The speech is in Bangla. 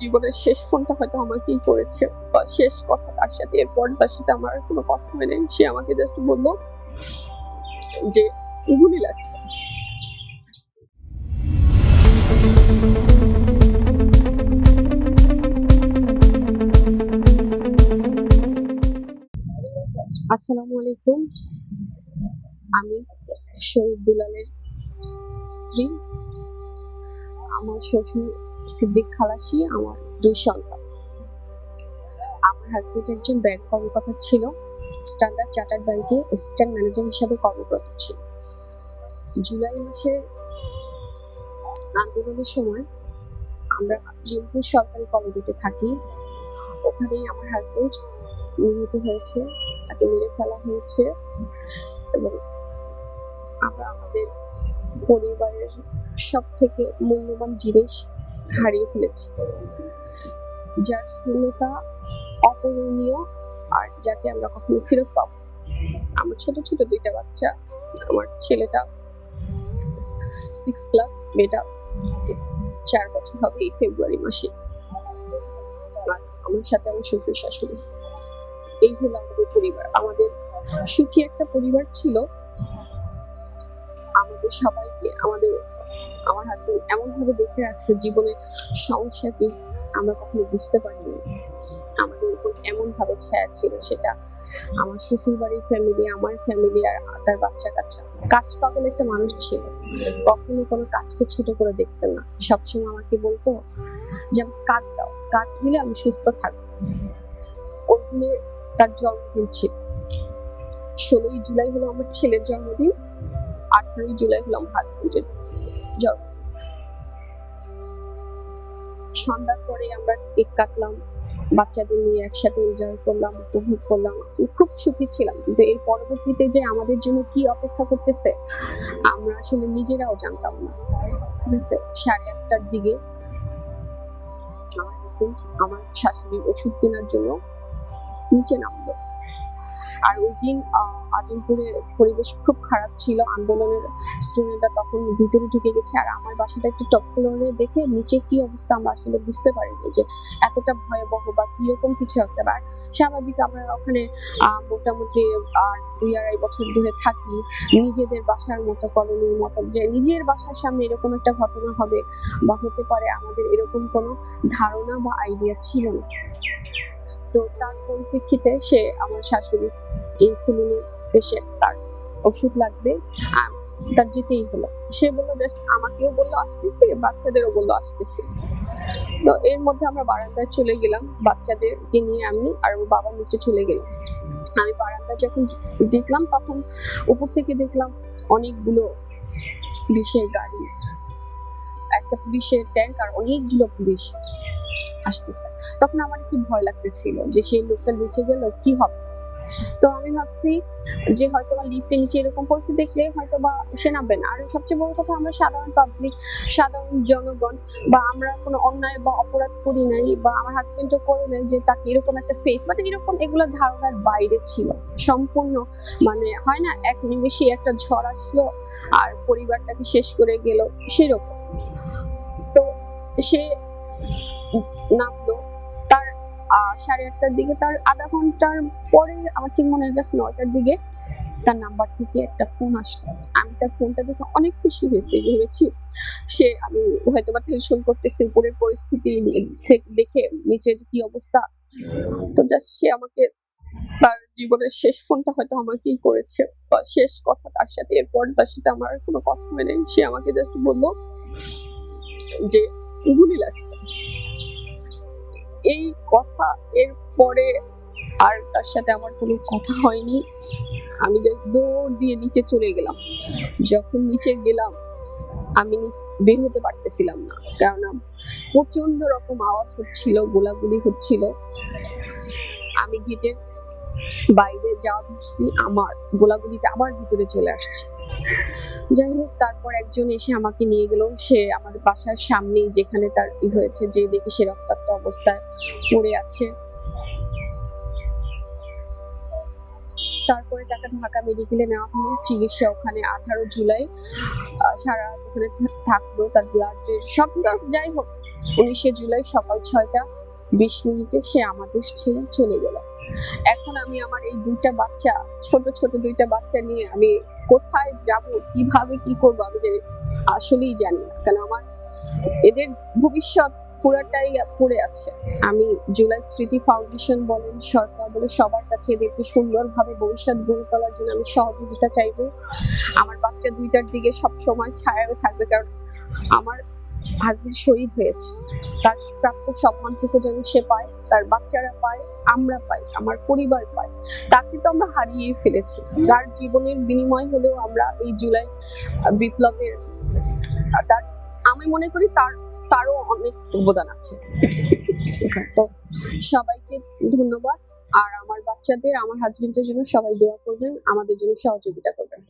জীবনের শেষ ফোনটা হয়তো আমাকেই করেছে বা শেষ কথা তার সাথে, এরপর তার সাথে আমার কোনো কথা হয় নাই। সে আমাকে জাস্ট বলল যে গুলি লাগছে। আসসালামু আলাইকুম। আমি শহীদ দুলালের স্ত্রী। আমার শ্বশুর সিদ্দিক খালাসি আমার দুই সন্তান। আমার হাজবেন্ড একজন ব্যাংক কর্মকর্তা ছিল স্ট্যান্ডার্ড চার্টার্ড ব্যাংকে অ্যাসিস্ট্যান্ট ম্যানেজার হিসাবে কর্মরত ছিল। জুলাই মাসের আন্দোলনের সময় আমরা জিমপুর সরকারি কলেজে থাকি। ওখানেই আমার হাজবেন্ড নিহত হয়েছে, তাকে মেরে ফেলা হয়েছে এবং আমরা আমাদের পরিবারের সব থেকে মূল্যবান জিনিস হারিয়ে ফেলেছি। যার শূন্যতা অপূরণীয় আর যাকে আমরা কখনো ফেরত পাবো আমার ছোট ছোট দুইটা বাচ্চা, আমার ছেলেটা সিক্স প্লাস মেয়েটা চার বছর হবে এই ফেব্রুয়ারি মাসে। আর আমার সাথে আমার শ্বশুর শাশুড়ি। এই হলো আমাদের পরিবার। আমাদের সুখী একটা পরিবার ছিল। আমাদের সবাইকে, আমাদের আমার হাজবেন্ড এমন ভাবে দেখে রাখছে জীবনে সমস্যা কি, আমরা কখনো বুঝতে পারিনি। আমাদের উপর এমন ভাবে ছায়া ছিল সেটা। আমার শ্বশুর বাড়ির ফ্যামিলি আমার ফ্যামিলি আর তার বাচ্চা কাচ্চা কাজ পাগল একটা মানুষ ছিল। কখনো কোনো কাজকে ছোট করে দেখতেন না। সবসময় আমাকে বলতো, যে কাজ দাও। কাজ দিলে আমি সুস্থ থাকব। ওই দিনে তার জন্মদিন ছিল। ষোলোই জুলাই হলো আমার ছেলের জন্মদিন। আঠারোই জুলাই হলো আমার হাজবেন্ডের জন্ম সন্ধ্যার পরে আমরা কেক কাটলাম, বাচ্চাদের নিয়ে একসাথে এনজয় করলাম, উপভোগ করলাম। খুব সুখী ছিলাম, কিন্তু এর পরবর্তীতে যে আমাদের জন্য কি অপেক্ষা করতেছে, আমরা আসলে নিজেরাও জানতাম না। ঠিক আছে? সাড়ে আটটার দিকে আমার হাজবেন্ড আমার শাশুড়ি ওষুধ কেনার জন্য নিচে নামলো। আর ওই দিন আজিমপুরে পরিবেশ খুব খারাপ ছিল। আন্দোলনের স্টুডেন্টরা তখন ভিতরে ঢুকে গেছে। আর আমার বাসাটা একটু টপ ফ্লোরে দেখে নিচে কি অবস্থা আমরা আসলে বুঝতে পারিনি যে এতটা ভয়াবহ বা কীরকম কিছু একটা। আর স্বাভাবিক আমরা ওখানে মোটামুটি আর দুই আড়াই বছর ধরে থাকি। নিজেদের বাসার মতো, কলোনির মতো, যে নিজের বাসার সামনে এরকম একটা ঘটনা হবে বা হতে পারে, আমাদের এরকম কোনো ধারণা বা আইডিয়া ছিল না। তো তার পরিপ্রেক্ষিতে সে আমার শাশুড়ি এই ইনসুলিনের পেশেন্ট, তার ওষুধ লাগবে তার যেতেই হলো। সে বলল, জাস্ট আমাকেও বলল আসতেছি, বাচ্চাদেরও বলল আসতেছি। তো এর মধ্যে আমরা বারান্দায় চলে গেলাম, বাচ্চাদেরকে নিয়ে আমি আর ওর বাবা নিচে চলে গেলাম। আমি বারান্দায় যখন দেখলাম, তখন উপর থেকে দেখলাম অনেকগুলো পুলিশের গাড়ি, একটা পুলিশের ট্যাঙ্ক আর অনেকগুলো পুলিশ। আসতেছে। তখন আমার একটু ভয় লাগতেছিল যে সেই লোকটা নিচে গেল, কি হবে? তো আমি ভাবছি যে হয়তো বা লিফটে নিচে এরকম পরিস্থিতি দেখলে হয়তো বা সে নামবে না। আর সবচেয়ে বড় কথা, আমরা সাধারণ পাবলিক সাধারণ জনগণ বা আমরা কোনো অন্যায় বা অপরাধ করি নাই বা আমার হাজবেন্ডও করে নাই যে তাকে এরকম একটা ফেস মানে এরকম এগুলো ধারণার বাইরে ছিল। সম্পূর্ণ মানে হয় না, এক নিমেষে একটা ঝড় আসলো আর পরিবারটাকে শেষ করে গেল সেরকম। তো সে নামলো। তার সাড়ে আটটার দিকে, তার আধা ঘণ্টার পরে আমার ঠিক মনে জাস্ট নয়টার দিকে তার নাম্বার থেকে একটা ফোন আসলো। আমি তার ফোনটা দেখে অনেক খুশি হয়েছি, ভেবেছি সে, আমি হয়তো বা টেনশন করতেছি, উপরের পরিস্থিতি দেখে নিচে যে কি অবস্থা। তো জাস্ট সে আমাকে তার জীবনের শেষ ফোনটা হয়তো আমাকেই করেছে বা শেষ কথা তার সাথে, এরপর তার সাথে আমার কোনো কথা হয় নাই। সে আমাকে জাস্ট বলল যে গুলি লাগছে। এই কথা এর পরে আর তার সাথে আমার কোনো কথা হয়নি। আমি দৌড় দিয়ে নিচে চলে গেলাম। যখন নিচে গেলাম, আমি বের হতে পারতেছিলাম না। কেননা প্রচণ্ড রকম আওয়াজ হচ্ছিল, গোলাগুলি হচ্ছিল। আমি গেটের বাইরে যাওয়া ধরছি, আমার গোলাগুলিতে আমার ভিতরে চলে আসছে। যাই হোক, তারপর একজন এসে আমাকে নিয়ে গেল। সে আমাদের বাসার সামনেই যেখানে তার ই হয়েছে, যে দেখে সে রক্তাক্ত অবস্থায় পড়ে আছে। তারপরে তাকে ঢাকা মেডিকেলে নেওয়া হলো। চিকিৎসা ওখানে আঠারো জুলাই সারা ওখানে থাকল। তার ব্লাড সব যাই হোক, উনিশে জুলাই সকাল ছয়টা বিশ মিনিটে সে আমাদের ছেড়ে চলে গেল। এখন আমি আমার এই দুইটা বাচ্চা, ছোট ছোট দুইটা বাচ্চা নিয়ে আমি কোথায় যাব, কীভাবে কি করব আমি যে আসলেই জানি না। কারণ আমার এদের ভবিষ্যৎ পুরাটাই পড়ে আছে। আমি জুলাই স্মৃতি ফাউন্ডেশন বলেন, সরকার বলে, সবার কাছে এদেরকে সুন্দরভাবে ভবিষ্যৎ গড়ে তোলার জন্য আমি সহযোগিতা চাইব। আমার বাচ্চা দুইটার দিকে সব সময় ছায়াও থাকবে, কারণ আমার হাজবেন্ড শহীদ হয়েছে। তার প্রাপ্য সম্মানটুকু যেন সে পায়। তার বাচ্চারা পায়, আমরা পাই, আমার পরিবার পায়। তাকে তো আমরা হারিয়ে ফেলেছি। তার জীবনের বিনিময় হলেও আমরা এই জুলাই বিপ্লবের, তার, আমি মনে করি তার, তারও অনেক অবদান আছে। তো সবাইকে ধন্যবাদ। আর আমার বাচ্চাদের, আমার হাজবেন্ডের জন্য সবাই দোয়া করবেন, আমাদের জন্য সহযোগিতা করবেন।